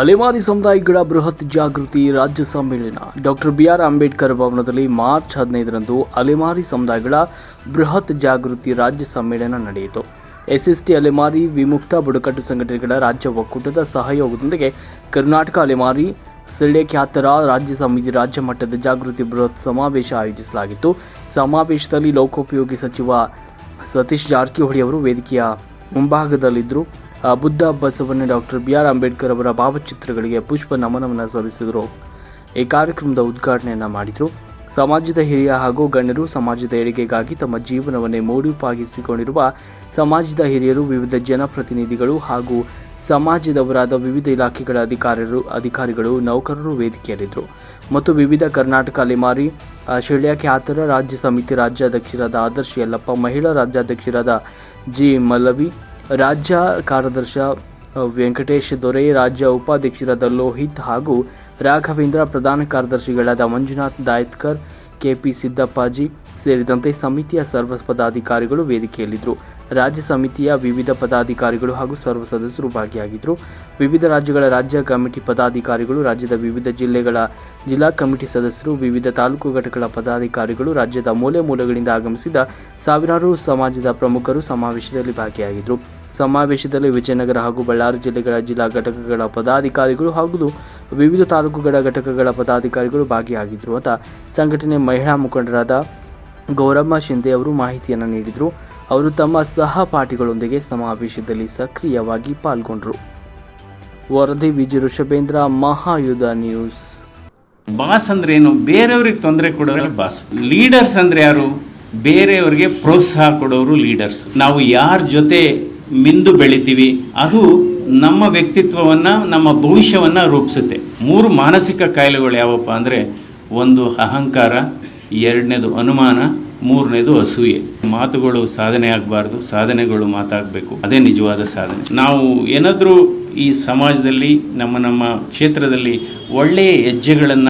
ಅಲೆಮಾರಿ ಸಮುದಾಯಗಳ ಬೃಹತ್ ಜಾಗೃತಿ ರಾಜ್ಯ ಸಮ್ಮೇಳನ. ಡಾಕ್ಟರ್ ಬಿಆರ್ ಅಂಬೇಡ್ಕರ್ ಭವನದಲ್ಲಿ ಮಾರ್ಚ್ ಹದಿನೈದರಂದು ಅಲೆಮಾರಿ ಸಮುದಾಯಗಳ ಬೃಹತ್ ಜಾಗೃತಿ ರಾಜ್ಯ ಸಮ್ಮೇಳನ ನಡೆಯಿತು. ಎಸ್ಎಸ್ಟಿ ಅಲೆಮಾರಿ ವಿಮುಕ್ತ ಬುಡಕಟ್ಟು ಸಂಘಟನೆಗಳ ರಾಜ್ಯ ಒಕ್ಕೂಟದ ಸಹಯೋಗದೊಂದಿಗೆ ಕರ್ನಾಟಕ ಅಲೆಮಾರಿ ಖ್ಯಾತರ ರಾಜ್ಯ ಸಮಿತಿ ರಾಜ್ಯ ಮಟ್ಟದ ಜಾಗೃತಿ ಬೃಹತ್ ಸಮಾವೇಶ ಆಯೋಜಿಸಲಾಗಿತ್ತು. ಸಮಾವೇಶದಲ್ಲಿ ಲೋಕೋಪಯೋಗಿ ಸಚಿವ ಸತೀಶ್ ಜಾರಕಿಹೊಳಿ ಅವರು ವೇದಿಕೆಯ ಮುಂಭಾಗದಲ್ಲಿದ್ದರು. Buddha Basavanna doctor B R Ambedkar ಅವರ ಭಾವಚಿತ್ರಗಳಿಗೆ ಪುಷ್ಪ ನಮನವನ್ನು ಸಲ್ಲಿಸಿದರು. ಈ ಕಾರ್ಯಕ್ರಮದ ಉದ್ಘಾಟನೆಯನ್ನು ಮಾಡಿದರು. ಸಮಾಜದ ಹಿರಿಯ ಹಾಗೂ ಗಣ್ಯರು ಸಮಾಜದ ಏಳಿಗೆಗಾಗಿ ತಮ್ಮ ಜೀವನವನ್ನೇ ಮೋಡಿಪಾಗಿಸಿಕೊಂಡಿರುವ ಸಮಾಜದ ಹಿರಿಯರು, ವಿವಿಧ ಜನಪ್ರತಿನಿಧಿಗಳು ಹಾಗೂ ಸಮಾಜದವರಾದ ವಿವಿಧ ಇಲಾಖೆಗಳ ಅಧಿಕಾರರು, ಅಧಿಕಾರಿಗಳು, ನೌಕರರು ವೇದಿಕೆಯಲ್ಲಿದ್ದರು. ಮತ್ತು ವಿವಿಧ ಕರ್ನಾಟಕ ಅಲೆಮಾರಿ ಶೆಳ್ಯ ಖ್ಯಾತರ ರಾಜ್ಯ ಸಮಿತಿ ರಾಜ್ಯಾಧ್ಯಕ್ಷರಾದ ಆದರ್ಶ ಯಲ್ಲಪ್ಪ, ಮಹಿಳಾ ರಾಜ್ಯಾಧ್ಯಕ್ಷರಾದ ಜಿ ಮಲ್ಲವಿ ರಾಜ್ಯ ಕಾರ್ಯದರ್ಶ ವೆಂಕಟೇಶ್ ದೊರೆ, ರಾಜ್ಯ ಉಪಾಧ್ಯಕ್ಷರಾದ ಲೋಹಿತ್ ಹಾಗೂ ರಾಘವೇಂದ್ರ ಪ್ರಧಾನ ಕಾರ್ಯದರ್ಶಿಗಳಾದ ಮಂಜುನಾಥ್ ದಾಯತ್ಕರ್, ಕೆಪಿ ಸಿದ್ದಪ್ಪಾಜಿ ಸೇರಿದಂತೆ ಸಮಿತಿಯ ಸರ್ವ ಪದಾಧಿಕಾರಿಗಳು ವೇದಿಕೆಯಲ್ಲಿದ್ದರು. ರಾಜ್ಯ ಸಮಿತಿಯ ವಿವಿಧ ಪದಾಧಿಕಾರಿಗಳು ಹಾಗೂ ಸರ್ವ ಸದಸ್ಯರು ಭಾಗಿಯಾಗಿದ್ದರು. ವಿವಿಧ ರಾಜ್ಯಗಳ ರಾಜ್ಯ ಕಮಿಟಿ ಪದಾಧಿಕಾರಿಗಳು, ರಾಜ್ಯದ ವಿವಿಧ ಜಿಲ್ಲೆಗಳ ಜಿಲ್ಲಾ ಕಮಿಟಿ ಸದಸ್ಯರು, ವಿವಿಧ ತಾಲೂಕು ಘಟಕಗಳ ಪದಾಧಿಕಾರಿಗಳು, ರಾಜ್ಯದ ಮೂಲೆ ಮೂಲೆಗಳಿಂದ ಆಗಮಿಸಿದ ಸಾವಿರಾರು ಸಮಾಜದ ಪ್ರಮುಖರು ಸಮಾವೇಶದಲ್ಲಿ ಭಾಗಿಯಾಗಿದ್ದರು. ಸಮಾವೇಶದಲ್ಲಿ ವಿಜಯನಗರ ಹಾಗೂ ಬಳ್ಳಾರಿ ಜಿಲ್ಲೆಗಳ ಜಿಲ್ಲಾ ಘಟಕಗಳ ಪದಾಧಿಕಾರಿಗಳು ಹಾಗೂ ವಿವಿಧ ತಾಲೂಕುಗಳ ಘಟಕಗಳ ಪದಾಧಿಕಾರಿಗಳು ಭಾಗಿಯಾಗಿದ್ದರು. ಅಂತ ಸಂಘಟನೆ ಮಹಿಳಾ ಮುಖಂಡರಾದ ಗೌರಮ್ಮ ಶಿಂದೆ ಅವರು ಮಾಹಿತಿಯನ್ನು ನೀಡಿದರು. ಅವರು ತಮ್ಮ ಸಹಪಾಠಿಗಳೊಂದಿಗೆ ಸಮಾವೇಶದಲ್ಲಿ ಸಕ್ರಿಯವಾಗಿ ಪಾಲ್ಗೊಂಡರು. ವರದಿ ವಿಜಯ ಋಷಭೇಂದ್ರ ಮಹಾಯುಧ ನ್ಯೂಸ್. ಬಾಸ್ ಅಂದ್ರೆ ಏನು? ಬೇರೆಯವ್ರಿಗೆ ತೊಂದರೆ ಕೊಡೋರು ಬಾಸ್. ಲೀಡರ್ಸ್ ಅಂದ್ರೆ ಯಾರು? ಬೇರೆಯವ್ರಿಗೆ ಪ್ರೋತ್ಸಾಹ ಕೊಡೋರು ಲೀಡರ್ಸ್. ನಾವು ಯಾರ ಜೊತೆ ಮಿಂದು ಬೆಳಿತೀವಿ. ಅದು ನಮ್ಮ ವ್ಯಕ್ತಿತ್ವವನ್ನು, ನಮ್ಮ ಭವಿಷ್ಯವನ್ನು ರೂಪಿಸುತ್ತೆ. ಮೂರು ಮಾನಸಿಕ ಕಾಯಿಲೆಗಳು ಯಾವಪ್ಪ ಅಂದರೆ, ಒಂದು ಅಹಂಕಾರ, ಎರಡನೇದು ಅನುಮಾನ, ಮೂರನೇದು ಅಸೂಯೆ. ಮಾತುಗಳು ಸಾಧನೆ ಆಗಬಾರ್ದು, ಸಾಧನೆಗಳು ಮಾತಾಗಬೇಕು. ಅದೇ ನಿಜವಾದ ಸಾಧನೆ. ನಾವು ಏನಾದರೂ ಈ ಸಮಾಜದಲ್ಲಿ, ನಮ್ಮ ನಮ್ಮ ಕ್ಷೇತ್ರದಲ್ಲಿ ಒಳ್ಳೆಯ ಹೆಜ್ಜೆಗಳನ್ನು